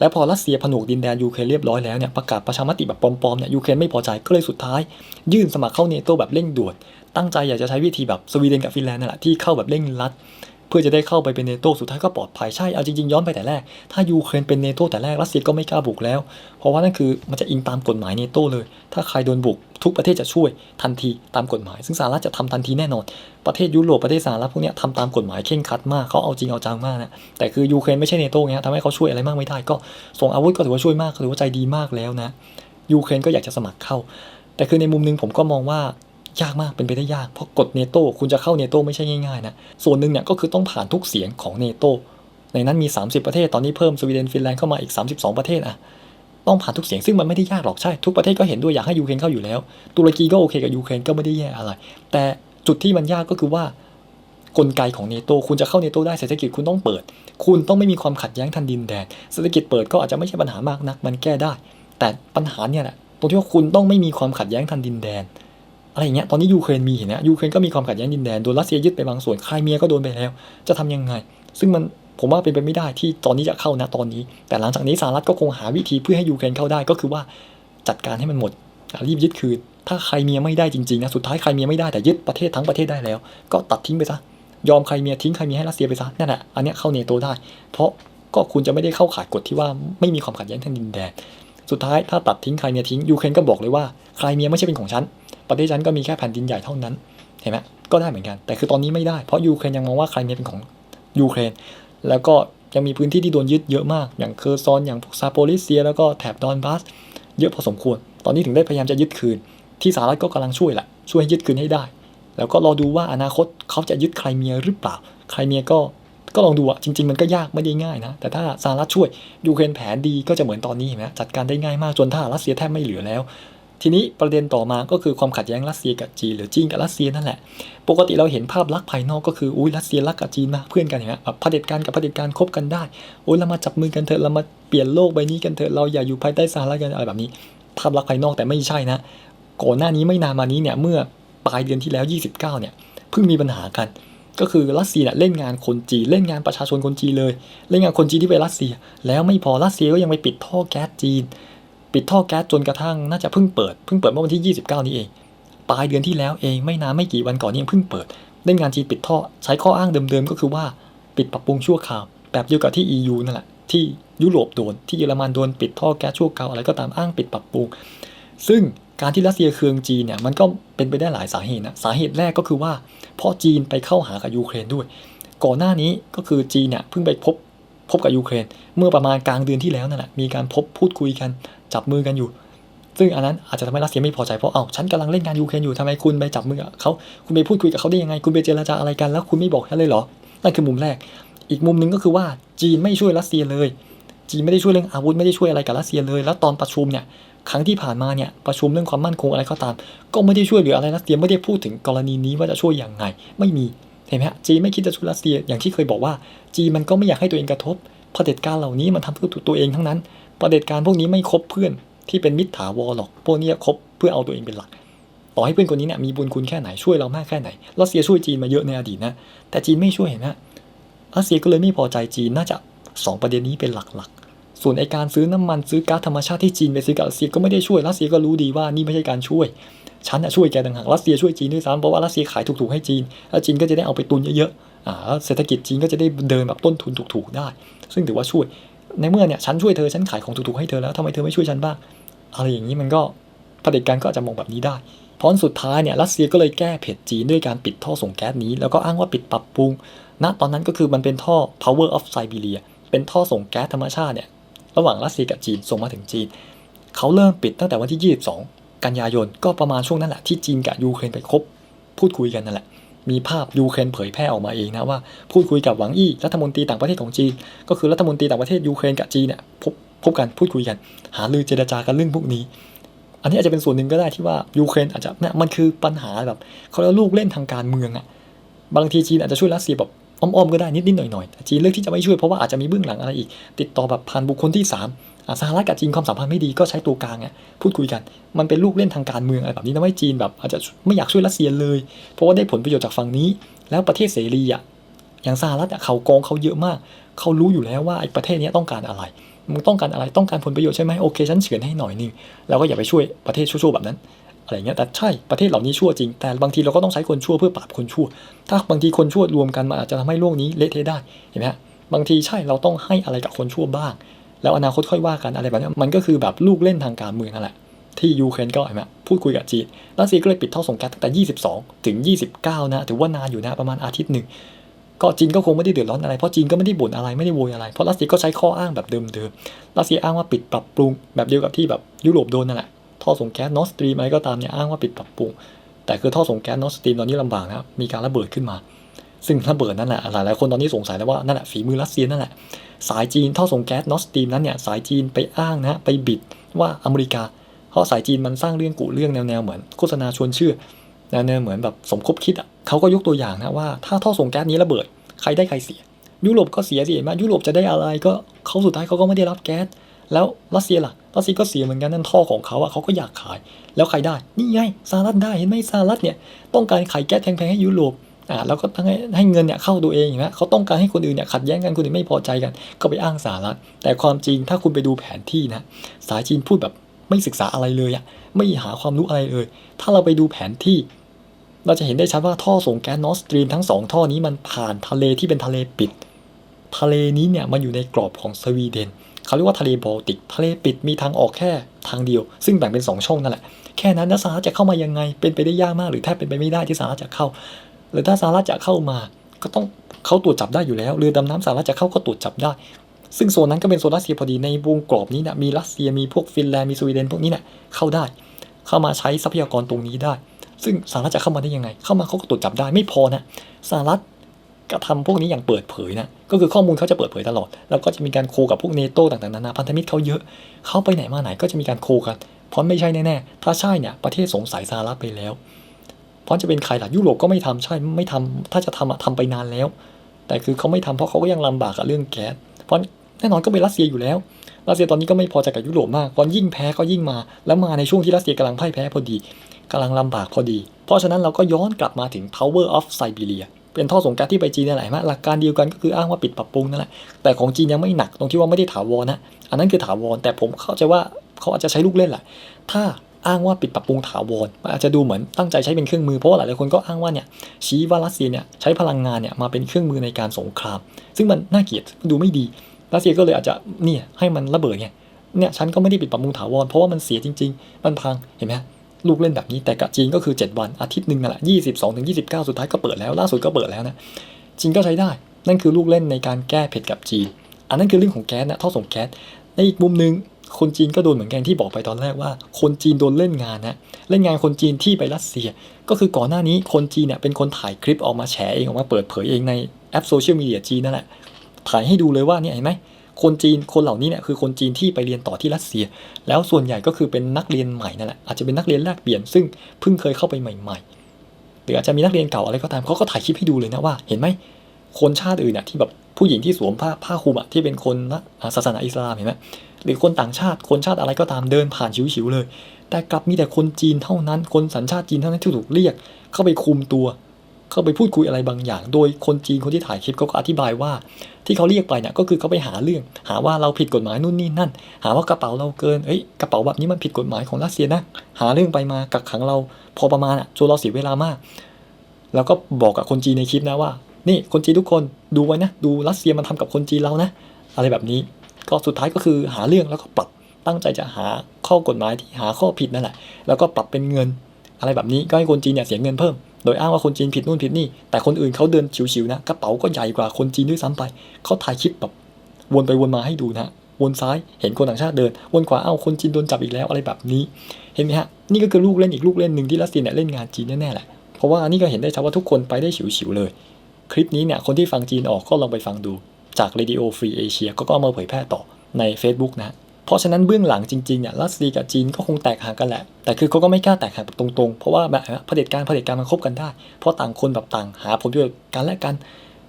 แล้วพอรัสเซียผนวกดินแดนยูเครนเรียบร้อยแล้วเนี่ยประกาศประชามติแบบปลอมๆเนี่ยยูเครนไม่พอใจก็เลยสุดท้าย ยื่นสมัครเข้าเนโตแบบเร่งด่วนตั้งใจอยากจะใช้วิธีแบบสวีเดนกับฟินแลนด์นั่นแหละที่เข้าแบบเร่งรัด เพื่อจะได้เข้าไปเป็นเนโตสุดท้ายก็ปลอดภัยใช่เอาจริงๆย้อนไปแต่แรก ถ้ายูเครนเป็นเนโตแต่แรกรัสเซียก็ไม่กล้าบุกแล้ว เพราะว่านั่นคือมันจะอิงตามกฎหมายเนโตเลย ถ้าใครโดนบุกทุกประเทศจะช่วยทันทีตามกฎหมาย ซึ่งสหรัฐจะทำทันทีแน่นอน ประเทศยุโรปประเทศสหรัฐพวกนี้ทำตามกฎหมายเคร่งคัดมากเขาเอาจริงเอาจังมากนะแต่คือยูเครนไม่ใช่เนโตไงฮะทำให้เขาช่วยอะไรมากไม่ได้ก็ส่งอาวุธก็ถือว่าช่วยมากถือว่าใจดีมากแล้วนะยูเครนก็อยากจะสมัครเข้า แต่คือในมุมหนึงผมก็มองว่า ยากมากเป็นไปได้ยาก เพราะกฎเนโตคุณจะเข้าเนโตไม่ใช่ง่ายๆนะ ส่วนหนึ่งเนี่ยก็คือต้องผ่านทุกเสียงของเนโตในนั้นมี 30 ประเทศ ตอนนี้เพิ่มสวีเดนฟินแลนด์เข้ามาอีก 32 ประเทศอะต้องผ่านทุกเสียงซึ่งมันไม่ได้ยากหรอกใช่ ทุกประเทศก็เห็นด้วยอยากให้ยูเครนเข้าอยู่แล้ว ตุรกีก็โอเคกับยูเครนก็ไม่ได้แย่อะไร แต่จุดที่มันยากก็คือว่ากลไกของเนโตคุณจะเข้าเนโตได้เศรษฐกิจคุณต้องเปิด คุณต้องไม่มีความขัดแย้งทางดินแดน เศรษฐกิจเปิดก็อาจจะไม่ใช่ปัญหามากนัก มันแก้ได้ แต่ปัญหาเนี่ยแหละตรงที่ว่าคุณต้องไม่มีความขัดแย้งทางดินแดน อะไรอย่างเงี้ยตอนนี้ยูเครนมีเห็นไหมยูเครนก็มีความขัดแย้งดินแดนโดนรัสเซียยึดไปบางส่วนไครเมียก็โดนไปแล้ว จะทำยังไง ซึ่งมันผมว่าเป็นไปไม่ได้ที่ตอนนี้จะเข้านะตอนนี้ แต่หลังจากนี้สหรัฐก็คงหาวิธีเพื่อให้ยูเครนเข้าได้ก็คือว่าจัดการให้มันหมดรีบยึดคืนถ้าใครเมียไม่ได้จริงๆนะสุดท้ายใครเมียไม่ได้แต่ยึดประเทศทั้งประเทศได้แล้ว ก็ตัดทิ้งไปซะยอมใครเมียทิ้งใครเมียให้รัสเซียไปซะนั่นแหละอันนี้เข้าเนโตได้ เพราะก็คุณจะไม่ได้เข้าข่ายกฎที่ว่าไม่มีความขัดแย้งทางดินแดน สุดท้ายถ้าตัดทิ้งใครเมียทิ้งยูเครนก็บอกเลยว่าใครเมียไม่ใช่เป็นของฉันประเทศฉันก็มีแค่แผ่นดินใหญ่เท่านั้นเห็นไหมก็ได้เหมือนกัน แต่คือตอนนี้ไม่ได้เพราะยูเครนยังมองว่าใครเมียเป็นของยูเครน แล้วก็ยังมีพื้นที่ที่โดนยึดเยอะมาก อย่างเคอร์ซอนอย่างซาโปลิเซีย แล้วก็แถบดอนบาสเยอะพอสมควร ตอนนี้ถึงได้พยายามจะยึดคืน ที่สหรัฐก็กำลังช่วยแหละช่วยให้ยึดคืนให้ได้ แล้วก็รอดูว่าอนาคตเขาจะยึดใครเมียหรือเปล่า ใครเมียก็ ก็ลองดูอะจริง ๆ มันก็ยากไม่ได้ง่ายนะ แต่ถ้าสหรัฐช่วยยูเครนแผนดีก็จะเหมือนตอนนี้เห็นไหมจัดการได้ง่ายมากจนถ้ารัสเซียแทบไม่เหลือแล้ว ทีนี้ประเด็นต่อมาก็คือความขัดแย้งรัสเซียกับจีนหรือจีนกับรัสเซียนั่นแหละ ปกติเราเห็นภาพลักษณ์ภายนอกก็คืออุ้ยรัสเซียรักกับจีนนะเพื่อนกันอย่างเงี้ยแบบเผด็จการกับเผด็จการคบกันได้โอ้ยเรามาจับมือกันเถอะเรามาเปลี่ยนโลกใบนี้กันเถอะเราอย่าอยู่ภายใต้สหรัฐกันอะไรแบบนี้ ภาพลักษณ์ภายนอกแต่ไม่ใช่นะก่อนหน้านี้ไม่นานมานี้เนี่ยเมื่อปลายเดือนที่แล้ว 29 เนี่ยเพิ่งมีปัญหากัน ก็คือรัสเซียเนี่ยเล่นงานคนจีนเล่นงานประชาชนคนจีนเลย เล่นงานคนจีนที่ไปรัสเซีย แล้วไม่พอรัสเซียก็ยังไปปิดท่อแก๊สจีน ปิดท่อแก๊สจนกระทั่งน่าจะเพิ่งเปิดเพิ่งเปิดเมื่อวันที่ 29 นี้เองปลายเดือนที่แล้วเองไม่นานไม่กี่วันก่อนนี่เองเพิ่งเปิด เล่นงานจีนปิดท่อใช้ข้ออ้างเดิมๆก็คือว่าปิดปรับปรุงชั่วคราวแบบเดียวกับที่ EU นั่นแหละที่ยุโรปโดนที่เยอรมันโดนปิดท่อแก๊สชั่วคราวอะไรก็ตามอ้างปิดปรับปรุง ซึ่ง การที่รัสเซียเคืองจีนเนี่ยมันก็เป็นไปได้หลายสาเหตุนะสาเหตุแรกก็คือว่า เพราะจีนไปเข้าหากับยูเครนด้วย ก่อนหน้านี้ก็คือจีนเนี่ยเพิ่งไปพบพบกับยูเครน เมื่อประมาณกลางเดือนที่แล้วนั่นแหละมีการพบพูดคุยกันจับมือกันอยู่ ซึ่งอันนั้นอาจจะทำให้รัสเซียไม่พอใจเพราะเอ้าฉันกำลังเล่นงานยูเครนอยู่ทำไมคุณไปจับมือกับเขาคุณไปพูดคุยกับเขาได้ยังไง คุณไปเจรจาอะไรกันแล้วคุณไม่บอกฉันเลยเหรอนั่นคือมุมแรก อีกมุมหนึ่งก็คือว่าจีนไม่ช่วยรัสเซียเลย จีนไม่ได้ช่วยเรื่องอาวุธไม่ได้ช่วยอะไรกับรัสเซียเลย แล้วตอนประชุมเนี่ย ครั้งที่ผ่านมาเนี่ยประชุมเรื่องความมั่นคงอะไรก็ตาม ก็ไม่ได้ช่วยเหลืออะไรรัสเซียไม่ได้พูดถึงกรณีนี้ว่าจะช่วยอย่างไง ไม่มีเห็นไหมฮะจีนไม่คิดจะช่วยรัสเซียอย่างที่เคยบอกว่า จีนมันก็ไม่อยากให้ตัวเองกระทบเผด็จการเหล่านี้มันทำเพื่อตัวเองทั้งนั้นเผด็จการพวกนี้ไม่คบเพื่อนที่เป็นมิตรถาวรหรอกพวกนี้คบเพื่อเอาตัวเองเป็นหลัก ต่อให้เพื่อนคนนี้เนี่ยมีบุญคุณแค่ไหนช่วยเรามากแค่ไหนรัสเซียช่วยจีนมาเยอะในอดีตนะแต่จีนไม่ช่วยเห็นไหมรัสเซียก็เลยไม่พอใจจีนน่าจะสองประเด็นนี้เป็นหลักๆ ส่วนไอการซื้อน้ำมันซื้อก๊าซธรรมชาติที่จีนไปซื้อกับรัสเซียก็ไม่ได้ช่วยรัสเซียก็รู้ดีว่านี่ไม่ใช่การช่วยฉันน่ะช่วยแกต่างหากรัสเซียช่วยจีนด้วยซ้ำเพราะว่ารัสเซียขายถูกๆให้จีนแล้วจีนก็จะได้เอาไปตุนเยอะๆอ่าแล้วเศรษฐกิจจีนก็จะได้เดินแบบต้นทุนถูกๆได้ ซึ่งถือว่าช่วยในเมื่อเนี่ยฉันช่วยเธอฉันขายของถูกๆให้เธอแล้วทำไมเธอไม่ช่วยฉันบ้างอะไรอย่างนี้มันก็เผด็จการก็อาจจะมองแบบนี้ได้พราะสุดท้ายเนี่ยรัสเซียก็เลยแก้เผ็ดจีนด้วยการปิดท่อส่งแก๊สนี้ แล้วก็อ้างว่าปิดปรับปรุงณตอนนั้นก็คือมันเป็นท่อ power of Siberia เป็นท่อส่งแก๊สธรรมชาติเนี่ย ระหว่างรัสเซียกับจีนส่งมาถึงจีน เขาเริ่มปิดตั้งแต่วันที่ 22 กันยายนก็ประมาณช่วงนั้นแหละที่จีนกับยูเครนไปคบพูดคุยกันนั่นแหละ มีภาพยูเครนเผยแพร่ออกมาเองนะว่าพูดคุยกับหวังอี้รัฐมนตรีต่างประเทศของจีน ก็คือรัฐมนตรีต่างประเทศยูเครนกับจีนเนี่ยพบพบกันพูดคุยกัน หารือเจรจากันเรื่องพวกนี้ อันนี้อาจจะเป็นส่วนหนึ่งก็ได้ที่ว่ายูเครนอาจจะเนี่ยมันคือปัญหาแบบเขาเรียกว่าลูกเล่นทางการเมืองอะบางทีจีนอาจจะช่วยรัสเซียแบบ อ้อมๆก็ได้นิดๆหน่อยๆจีนเลือกที่จะไม่ช่วยเพราะว่าอาจจะมีเบื้องหลังอะไรอีก ติดต่อแบบผ่านบุคคลที่สามสหรัฐกับจีนความสัมพันธ์ไม่ดีก็ใช้ตัวกลางอะพูดคุยกัน มันเป็นลูกเล่นทางการเมืองอะไรแบบนี้ทำให้จีนแบบอาจจะไม่อยากช่วยรัสเซียเลย เพราะว่าได้ผลประโยชน์จากฝั่งนี้ แล้วประเทศเสรีอะอย่างสหรัฐอะเขากองเขาเยอะมาก เขารู้อยู่แล้วว่าไอ้ประเทศนี้ต้องการอะไรมึงต้องการอะไรต้องการผลประโยชน์ใช่ไหมโอเคฉันเฉือนให้หน่อยนึงแล้วก็อย่าไปช่วยประเทศชั่วๆแบบนั้น อะไรเงี้ยแต่ใช่ประเทศเหล่านี้ชั่วจริง แต่บางทีเราก็ต้องใช้คนชั่วเพื่อปราบคนชั่ว ถ้าบางทีคนชั่วรวมกันมันอาจจะทำให้โลกนี้เละเทะได้เห็นไหมฮะบางทีใช่เราต้องให้อะไรกับคนชั่วบ้าง แล้วอนาคตค่อยว่ากันอะไรแบบนี้มันก็คือแบบลูกเล่นทางการเมืองนั่นแหละที่ยูเครนก็เห็นไหมพูดคุยกับจีนรัสเซียก็เลยปิดท่อส่งแก๊สตั้งแต่ 22 ถึง 29 นะถือว่านานอยู่นะประมาณอาทิตย์หนึ่งก็จีนก็คงไม่ได้เดือดร้อนอะไรเพราะจีนก็ไม่ได้บ่นอะไรไม่ได้โวยอะไรเพราะรัสเซียก็ใช้ข้ออ้างแบบเดิมๆรัสเซียอ้างว่าปิดปรับปรุงแบบเดียวกับที่แบบยุโรปโดนนั่นแหละ ท่อส่งแก๊สนอสตรีมอะไรก็ตามเนี่ยอ้างว่าปิดปรับปรุง แต่คือท่อส่งแก๊สนอสตรีมตอนนี้ลำบากนะมีการระเบิดขึ้นมา ซึ่งระเบิดนั่นแหละหลายๆคนตอนนี้สงสัยแล้วว่านั่นแหละฝีมือรัสเซียนั่นแหละสายจีนท่อส่งแก๊สนอสตรีมนั้นเนี่ยสายจีนไปอ้างนะไปบิดว่าอเมริกาเพราะสายจีนมันสร้างเรื่องกุเรื่องแนวๆเหมือนโฆษณาชวนเชื่อแนวๆเหมือนแบบสมคบคิดอะเขาก็ยกตัวอย่างนะว่าถ้าท่อส่งแก๊สนี้ระเบิดใครได้ใครเสีย ยุโรปก็เสียสิเห็นไหมยุโรปจะได้อะไรก็เขาสุดท้ายเขาก็ไม่ได้รับแก๊ส แล้วรัสเซียล่ะรัสเซียก็เสียเหมือนกันนั่นท่อของเขาอะเขาก็อยากขาย แล้วใครได้ นี่ไงสหรัฐได้เห็นไหมสหรัฐเนี่ยต้องการขายแก๊สแพงๆให้ยุโรปอ่าแล้วก็ตั้งให้ให้เงินเนี่ยเข้าตัวเองเห็นไหมเขาต้องการให้คนอื่นเนี่ยขัดแย้งกันคนอื่นไม่พอใจกัน ก็ไปอ้างสหรัฐ แต่ความจริงถ้าคุณไปดูแผนที่นะสายจีนพูดแบบไม่ศึกษาอะไรเลยอะไม่หาความรู้อะไรเลย ถ้าเราไปดูแผนที่ เราจะเห็นได้ชัดว่าท่อส่งแก๊สนอสตรีมทั้งสองท่อนี้มันผ่านทะเลที่เป็นทะเลปิด ทะเลนี้เนี่ยมันอยู่ในกรอบของสวีเดน เขาเรียกว่าทะเลบอลติกทะเลปิดมีทางออกแค่ทางเดียว ซึ่งแบ่งเป็น 2 ช่องนั่นแหละแค่นั้นนะสหรัฐจะเข้ามายังไง เป็นไปได้ยากมากหรือแทบเป็นไปไม่ได้ที่สหรัฐจะเข้า หรือถ้าสหรัฐจะเข้ามา ก็ต้องเขาตรวจจับได้อยู่แล้วเรือดำน้ำสหรัฐจะเข้าก็ตรวจจับได้ ซึ่งโซนนั้นก็เป็นโซนรัสเซียพอดีในวงกรอบนี้เนี่ยมีรัสเซียมีพวกฟินแลนด์มีสวีเดนพวกนี้เนี่ยเข้าได้ เข้ามาใช้ทรัพยากรตรงนี้ได้ ซึ่งสหรัฐจะเข้ามาได้ยังไง เข้ามาเขาก็ตรวจจับได้ไม่พอนะสหรัฐ กระทำพวกนี้อย่างเปิดเผยนะ ก็คือข้อมูลเขาจะเปิดเผยตลอด แล้วก็จะมีการโคกับพวกเนโต้ต่างๆนานาพันธมิตรเขาเยอะ เขาไปไหนมาไหนก็จะมีการโคกัน เพราะไม่ใช่แน่ๆ ถ้าใช่เนี่ยประเทศสงสัยสหรัฐไปแล้ว เพราะจะเป็นใครล่ะยุโรปก็ไม่ทำใช่ไม่ทำถ้าจะทำอะทำไปนานแล้ว แต่คือเขาไม่ทำเพราะเขาก็ยังลำบากกับเรื่องแก๊ส เพราะแน่นอนก็เป็นรัสเซียอยู่แล้ว รัสเซียตอนนี้ก็ไม่พอใจกับยุโรปมากเพราะยิ่งแพ้ก็ยิ่งมา แล้วมาในช่วงที่รัสเซียกำลังพ่ายแพ้พอดีกำลังลำบากพอดี เพราะฉะนั้นเราก็ย้อนกลับมาถึง power of Siberia เป็นท่อส่งแก๊สที่ไปจีนนี่แหละเห็นไหลักการเดียวกันก็คืออ้างว่าปิดปรับปรุงนั่นแหละแต่ของจีนยังไม่หนักตรงที่ว่าไม่ได้ถาวรนะอันนั้นคือถาวรแต่ผมเข้าใจว่าเขาอาจจะใช้ลูกเล่นแหละถ้าอ้างว่าปิดปรับปรุงถาวรมันอาจจะดูเหมือนตั้งใจใช้เป็นเครื่องมือเพราะว่าหลายๆคนก็อ้างว่าเนี่ยชี้ว่ารัสเซียเนี่ยใช้พลังงานเนี่ยมาเป็นเครื่องมือในการสงคราม ซึ่งมันน่าเกลียดดูไม่ดีรัสเซียก็เลยอาจจะเนี่ยให้มันระเบิดไงเนี่ยฉันก็ไม่ได้ปิดปรับปรุงถาวรเพราะว่ามันเสียจริง ๆ มันพังเห็นไหม ลูกเล่นแบบนี้แต่กับจีนก็คือ 7 วันอาทิตย์หนึ่งนั่นแหละ22ถึง29สุดท้ายก็เปิดแล้วล่าสุดก็เปิดแล้วนะจีนก็ใช้ได้ นั่นคือลูกเล่นในการแก้เผ็ดกับจีน อันนั้นคือเรื่องของแก๊สนะท่อส่งแก๊สในอีกมุมหนึ่งคนจีนก็โดนเหมือนกันที่บอกไปตอนแรกว่า คนจีนโดนเล่นงานนะเล่นงานคนจีนที่ไปรัสเซีย ก็คือก่อนหน้านี้คนจีนเนี่ยเป็นคนถ่ายคลิปออกมาแฉเองออกมาเปิดเผยเองในแอปโซเชียลมีเดียจีนนั่นแหละถ่ายให้ดูเลยว่าเนี่ยเห็นไหม คนจีนคนเหล่านี้เนี่ยคือคนจีนที่ไปเรียนต่อที่รัสเซีย แล้วส่วนใหญ่ก็คือเป็นนักเรียนใหม่นั่นแหละอาจจะเป็นนักเรียนแลกเปลี่ยนซึ่งเพิ่งเคยเข้าไปใหม่ ๆ หรืออาจจะมีนักเรียนเก่าอะไรก็ตามเขาก็ถ่ายคลิปให้ดูเลยนะว่า เห็นไหมคนชาติอื่นเนี่ยที่แบบผู้หญิงที่สวมผ้าผ้าคลุมอะที่เป็นคนละศาสนาอิสลามเห็นไหมหรือคนต่างชาติคนชาติอะไรก็ตามเดินผ่านชิวๆเลย แต่กลับมีแต่คนจีนเท่านั้น คนสัญชาติจีนเท่านั้นที่ถูกเรียก เข้าไปคุมตัว เข้าไปพูดคุยอะไรบางอย่าง โดยคนจีนคนที่ถ่ายคลิปเขาก็อธิบายว่า ที่เขาเรียกไปเนี่ยก็คือเขาไปหาเรื่อง หาว่าเราผิดกฎหมายนู่นนี่นั่น หาว่ากระเป๋าเราเกินเอ้ยกระเป๋าแบบนี้มันผิดกฎหมายของรัสเซียนะหาเรื่องไปมากักขังเราพอประมาณอะจนเราเสียเวลามาก แล้วก็บอกกับคนจีนในคลิปนะว่า นี่คนจีนทุกคนดูไว้นะดูรัสเซียมันทำกับคนจีนเรานะ อะไรแบบนี้ ก็สุดท้ายก็คือหาเรื่องแล้วก็ปรับตั้งใจจะหาข้อกฎหมายที่หาข้อผิดนั่นแหละ แล้วก็ปรับเป็นเงิน อะไรแบบนี้ก็ให้คนจีนเนี่ยเสียเงินเพิ่ม โดยอ้างว่าคนจีนผิดนู่นผิดนี่ แต่คนอื่นเขาเดินชิวๆนะ กระเป๋าก็ใหญ่กว่าคนจีนด้วยซ้ำไป เขาถ่ายคลิปแบบวนไปวนมาให้ดูนะ วนซ้ายเห็นคนต่างชาติเดิน วนขวาเอ้าคนจีนโดนจับอีกแล้วอะไรแบบนี้ เห็นไหมฮะ นี่ก็คือลูกเล่นอีกลูกเล่นหนึ่งที่รัสเซียเนี่ยเล่นงานจีนแน่ๆแหละ เพราะว่านี่ก็เห็นได้ชัดว่าทุกคนไปได้ฉิวๆเลย คลิปนี้เนี่ยคนที่ฟังจีนออกก็ลองไปฟังดู จาก Radio Free Asia ก็ก็เอามาเผยแพร่ต่อใน Facebook นะ เพราะฉะนั้นเบื้องหลังจริงๆเนี่ยรัสเซียกับจีนก็คงแตกห่างกันแหละ แต่คือเขาก็ไม่กล้าแตกห่างแบบตรงๆ เพราะว่าแบบเผด็จการเผด็จการมันคบกันได้ เพราะต่างคนแบบต่างหาผลประโยชน์กันและกัน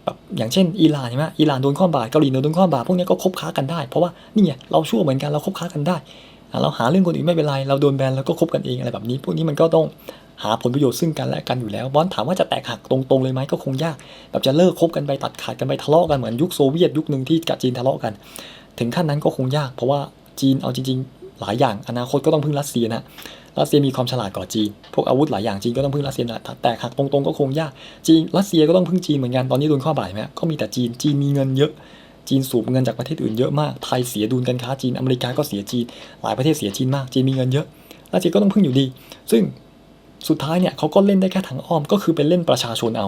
แบบอย่างเช่นอิหร่านใช่ไหมอิหร่านโดนข้อบาดเกาหลีโดนข้อบาดพวกนี้ก็คบค้ากันได้ เพราะว่านี่ไงเราชั่วเหมือนกันเราคบค้ากันได้ เราหาเรื่องคนอื่นไม่เป็นไรเราโดนแบนเราก็คบกันเองอะไรแบบนี้ พวกนี้มันก็ต้องหาผลประโยชน์ซึ่งกันและกันอยู่แล้วบอลถามว่าจะแตกหักตรงๆเลยไหมก็คงยาก แบบจะเลิกคบกันไปตัดขาดกันไปทะเลาะกันเหมือนยุคโซเวียตยุคหนึ่งที่กับจีนทะเลาะกัน ถึงขั้นนั้นก็คงยาก เพราะว่า จีนเอาจริงๆ หลายอย่างอนาคตก็ต้องพึ่งรัสเซียนะรัสเซียมีความฉลาดกว่าจีน พวกอาวุธหลายอย่างจีนก็ต้องพึ่งรัสเซียนะแต่หักตรงๆก็คงยากจีนรัสเซียก็ต้องพึ่งจีนเหมือนกันตอนนี้โดนข้อบ่ายไหมก็มีแต่จีนจีนมีเงินเยอะจีนสูบเงินจากประเทศอื่นเยอะมาก ไทยเสียดุลการค้าจีน อเมริกาก็เสียจีน หลายประเทศเสียจีนมาก จีนมีเงินเยอะรัสเซียก็ต้องพึ่งอยู่ดี ซึ่ง สุดท้ายเนี่ยเขาก็เล่นได้แค่ทางอ้อมก็คือเป็นเล่นประชาชนเอา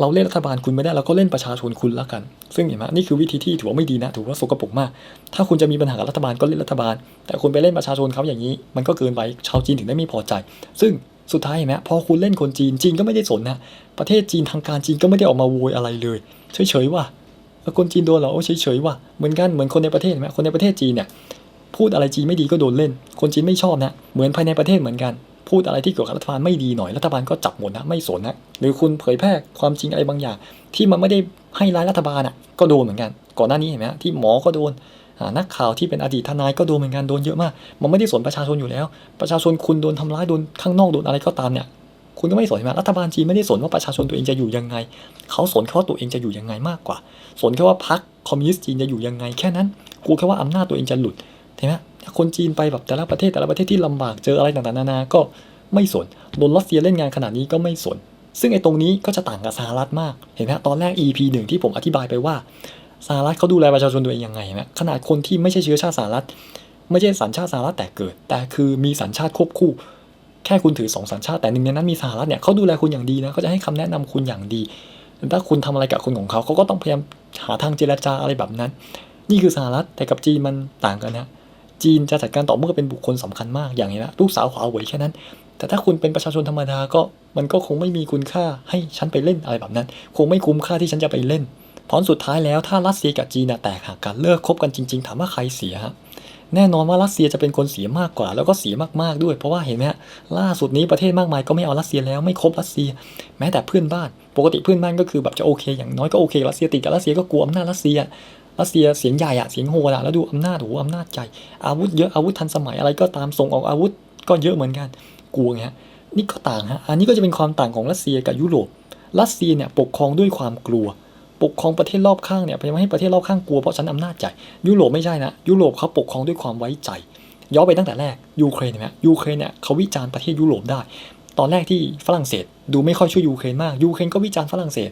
เราเล่นรัฐบาลคุณไม่ได้เราก็เล่นประชาชนคุณละกัน ซึ่งเห็นไหมนี่คือวิธีที่ถือว่าไม่ดีนะถือว่าสกปรกมาก ถ้าคุณจะมีปัญหากับรัฐบาลก็เล่นรัฐบาล แต่คุณไปเล่นประชาชนเขาอย่างนี้ มันก็เกินไปชาวจีนถึงได้ไม่พอใจ ซึ่งสุดท้ายเห็นไหมพอคุณเล่นคนจีนจีนก็ไม่ได้สนนะประเทศจีนทางการจีนก็ไม่ได้ออกมาโวยอะไรเลยเฉยๆว่าคนจีนโดนเหรอโอ้เฉยๆว่ะเหมือนกันเหมือนคนในประเทศเห็นไหมคนในประเทศจีนเนี่ยพูดอะไรจีนไม่ดีก็โดนเล่น คนจีนไม่ชอบนะ เหมือนภายในประเทศเหมือนกัน พูดอะไรที่เกี่ยวกับรัฐบาลไม่ดีหน่อยรัฐบาลก็จับหมดนะไม่สนนะหรือคุณเผยแพร่ความจริงอะไรบางอย่าง ที่มันไม่ได้ให้ร้ายรัฐบาลอะก็โดนเหมือนกัน ก่อนหน้านี้เห็นไหมที่หมอก็โดนนักข่าวที่เป็นอดีตทนายก็โดนเหมือนกันโดนเยอะมาก มันไม่ได้สนประชาชนอยู่แล้ว ประชาชนคุณโดนทำร้ายโดนข้างนอกโดนอะไรก็ตามเนี่ยคุณก็ไม่สนใช่ไหมรัฐบาลจีนไม่ได้สนว่าประชาชนตัวเองจะอยู่ยังไง เขาสนแค่ว่าตัวเองจะอยู่ยังไงมากกว่า สนแค่ว่าพรรคคอมมิวนิสต์จีนจะอยู่ยังไงแค่นั้นกูแค่ว่าอำนาจตัวเองจะหลุด เห็นไหมคนจีนไปแบบแต่ละประเทศแต่ละประเทศที่ลำบากเจออะไรต่างๆนานาก็ไม่สนโดนรัสเซียเล่นงานขนาดนี้ก็ไม่สน ซึ่งไอ้ตรงนี้ก็จะต่างกับสหรัฐมากเห็นไหมตอนแรก EP หนึ่งที่ผมอธิบายไปว่าสหรัฐเขาดูแลประชาชนตัวเองยังไงนะขนาดคนที่ไม่ใช่เชื้อชาติสหรัฐ ไม่ใช่สัญชาติสหรัฐแต่เกิด แต่คือมีสัญชาติควบคู่ แค่คุณถือสองสัญชาติแต่หนึ่งในนั้นมีสหรัฐเนี่ยเขาดูแลคุณอย่างดีนะเขาจะให้คำแนะนำคุณอย่างดีถ้าคุณทำอะไรกับคนของเขาเขาก็ต้องพยายามหาทางเจรจาอะไรแบบนั้น นี่คือสหรัฐแต่กับจีนมันต่างกันนะ จีนจะจัดการต่อเมื่อเป็นบุคคลสำคัญมากอย่างนี้นะลูกสาวขวาเหวยแค่นั้น แต่ถ้าคุณเป็นประชาชนธรรมดาก็มันก็คงไม่มีคุณค่าให้ฉันไปเล่นอะไรแบบนั้น คงไม่คุ้มค่าที่ฉันจะไปเล่นพรสุดท้ายแล้วถ้ารัสเซียกับจีนแตกหักกันเลิกคบกันจริง ๆ ถามว่าใครเสียฮะแน่นอนว่ารัสเซียจะเป็นคนเสียมากกว่า แล้วก็เสียมากๆด้วย เพราะว่าเห็นไหมล่าสุดนี้ประเทศมากมายก็ไม่เอารัสเซียแล้วไม่คบรัสเซีย แม้แต่เพื่อนบ้าน ปกติเพื่อนบ้านก็คือแบบจะโอเค อย่างน้อยก็โอเครัสเซียติดกับรัสเซียก็กลัวอำนาจรัสเซีย รัสเซียเสียงใหญ่อะเสียงโหดอะแล้วดูอำนาจโอ้อำนาจใหญ่อาวุธเยอะอาวุธทันสมัยอะไรก็ตามส่งออกอาวุธก็เยอะเหมือนกันกลัวไงฮะนี่ก็ต่างฮะอันนี้ก็จะเป็นความต่างของรัสเซียกับยุโรปรัสเซียเนี่ยปกครองด้วยความกลัว ปกครองประเทศรอบข้างเนี่ยพยายามให้ประเทศรอบข้างกลัวเพราะฉันอำนาจใหญ่ยุโรปไม่ใช่นะยุโรปเขาปกครองด้วยความไว้ใจย้อนไปตั้งแต่แรกยูเครนเห็นไหมยูเครนเนี่ยเขาวิจารณ์ประเทศยุโรปได้ ตอนแรกที่ฝรั่งเศสดูไม่ค่อยช่วยยูเครนมากยูเครนก็วิจารณ์ฝรั่งเศส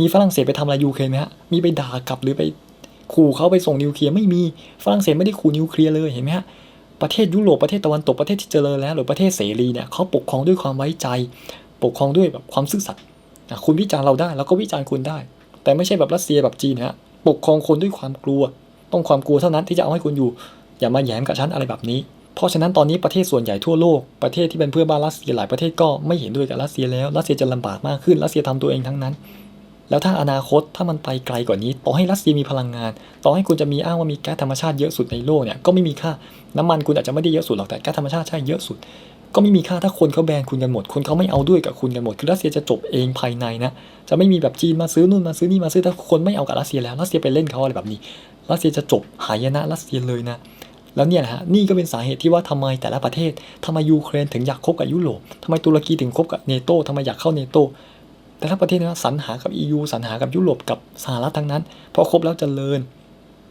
มีฝรั่งเศสไปทำอะไรยูเครนไหมฮะมีไปด่ากลับหรือไป ขู่เขาไปส่งนิวเคลียร์ไม่มีฝรั่งเศสไม่ได้ขู่นิวเคลียร์เลยเห็นไหมฮะประเทศยุโรปประเทศตะวันตกประเทศที่เจริญแล้วหรือประเทศเสรีเนี่ยเขาปกครองด้วยความไว้ใจ ปกครองด้วยแบบความซื่อสัตย์คุณวิจารณ์เราได้แล้วก็วิจารณ์คุณได้ แต่ไม่ใช่แบบรัสเซียแบบจีนฮะปกครองคนด้วยความกลัว ต้องความกลัวเท่านั้นที่จะเอาให้คุณอยู่ อย่ามาแย้มกับฉันอะไรแบบนี้ เพราะฉะนั้นตอนนี้ประเทศส่วนใหญ่ทั่วโลกประเทศที่เป็นเพื่อนบ้านรัสเซียหลายประเทศก็ไม่เห็นด้วยกับรัสเซียแล้วรัสเซียจะลำบากมากขึ้นรัสเซียทำตัวเองทั้งนั้น แล้วถ้าอนาคตถ้ามันไปไกลกว่านี้ ต่อให้รัสเซียมีพลังงาน ต่อให้คุณจะมีอ้างว่ามีแก๊สธรรมชาติเยอะสุดในโลกเนี่ยก็ไม่มีค่าน้ำมันคุณอาจจะไม่ได้เยอะสุดหรอกแต่แก๊สธรรมชาติใช่เยอะสุด ก็ไม่มีค่าถ้าคนเขาแบนคุณกันหมด คนเขาไม่เอาด้วยกับคุณกันหมดคือรัสเซียจะจบเองภายในนะจะไม่มีแบบจีนมาซื้อนู่นมาซื้อนี่มาซื้อถ้าคนไม่เอากับรัสเซียแล้วรัสเซียไปเล่นเขาอะไรแบบนี้รัสเซียจะจบหายนะรัสเซียเลยนะแล้วเนี่ยนะฮะนี่ก็เป็นสาเหตุที่ว่าทำไมแต่ละประเทศทำไมยูเครนถึงอยากคบกับยุโรปทำไมตุรกีถึงคบกับเนโตทำไมอยากเข้าเนโต แต่ละประเทศนะสรรหากับ EU สรรหากับยุโรปกับสหรัฐทั้งนั้น พอครบแล้วจเจริญ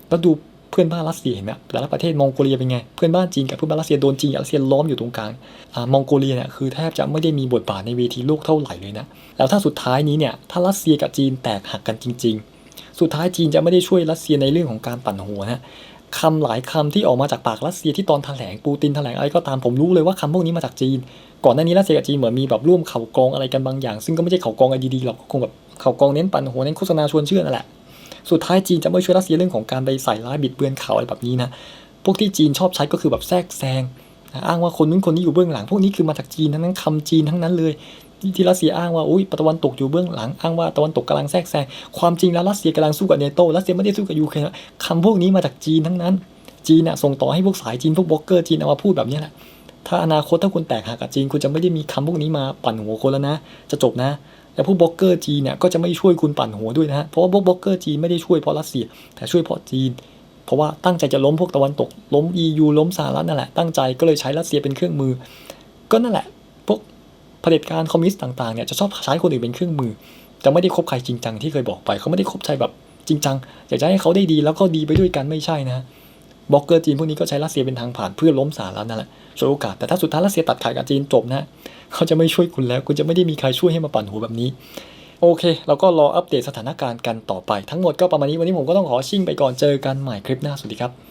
แล้วดูเพื่อนบ้านรัสเซียเห็นไหมแต่ละประเทศมองโกเลียเป็นไง เพื่อนบ้านจีนกับเพื่อนบ้านรัสเซียโดนจีนรัสเซียล้อมอยู่ตรงกลางอ่ามองโกเลียเนี่ยคือแทบจะไม่ได้มีบทบาทในเวทีโลกเท่าไหร่เลยนะ แล้วถ้าสุดท้ายนี้เนี่ยถ้ารัสเซียกับจีนแตกหักกันจริง ๆ สุดท้ายจีนจะไม่ได้ช่วยรัสเซียในเรื่องของการปั่นหัวนะ คำหลายคำที่ออกมาจากปากรัสเซียที่ตอนแถลงปูตินแถลงอะไรก็ตามผมรู้เลยว่าคำพวกนี้มาจากจีน ก่อนหน้านี้รัสเซียกับจีนเหมือนมีแบบร่วมเข่ากองอะไรกันบางอย่าง ซึ่งก็ไม่ใช่เข่ากองอะไรดีๆหรอกคงแบบเข่ากองเน้นปั่นหัวเน้นโฆษณาชวนเชื่อนั่นแหละสุดท้ายจีนจะไม่ช่วยรัสเซียเรื่องของการไปใส่ร้ายบิดเบือนข่าวอะไรแบบนี้นะพวกที่จีนชอบใช้ก็คือแบบแทรกแซงอ้างว่าคนนู้นคนนี้อยู่เบื้องหลัง พวกนี้คือมาจากจีนทั้งนั้นคำจีนทั้งนั้นเลย ที่รัสเซียอ้างว่าอุ้ยตะวันตกอยู่เบื้องหลังอ้างว่าตะวันตกกำลังแทรกแซงความจริงแล้วรัสเซียกำลังสู้กับเนโตรัสเซียไม่ได้สู้กับยูเครนคำพวกนี้มาจากจีนทั้งนั้น จีนน่ะส่งต่อให้พวกสายจีนพวกบล็อกเกอร์จีนเอามาพูดแบบนี้แหละถ้าอนาคตถ้าคุณแตกหักกับจีน คุณจะไม่ได้มีคำพวกนี้มาปั่นหัวคนแล้วนะ จะจบนะแล้วพวกบล็อกเกอร์จีนเนี่ยก็จะไม่ช่วยคุณปั่นหัวด้วยนะฮะเพราะว่าพวกบล็อกเกอร์จีนไม่ได้ช่วยเพราะรัสเซีย แต่ช่วยเพราะจีน เพราะว่าตั้งใจจะล้มพวกตะวันตก ล้ม EU ล้มสหรัฐนั่นแหละตั้งใจก็เลยใช้รัสเซียเป็นเครื่องมือ ก็นั่นแหละ เผด็จการคอมมิวนิสต์ต่างๆเนี่ยจะชอบใช้คนอื่นเป็นเครื่องมือ จะไม่ได้คบใครจริงจังที่เคยบอกไป เขาไม่ได้คบใครแบบจริงจังอยากจะให้เขาได้ดีแล้วก็ดีไปด้วยกันไม่ใช่นะบล็อกเกอร์จีนพวกนี้ก็ใช้รัสเซียเป็นทางผ่านเพื่อล้มสหรัฐนั่นแหละช่วยโอกาสแต่ถ้าสุดท้ายรัสเซียตัดขาดกับจีนจบนะเขาจะไม่ช่วยคุณแล้ว คุณจะไม่ได้มีใครช่วยให้มาปั่นหัวแบบนี้ โอเค เราก็รออัปเดตสถานการณ์กันต่อไป ทั้งหมดก็ประมาณนี้วันนี้ผมก็ต้องขอชิ่งไปก่อนเจอกันใหม่คลิปหน้าสวัสดีครับ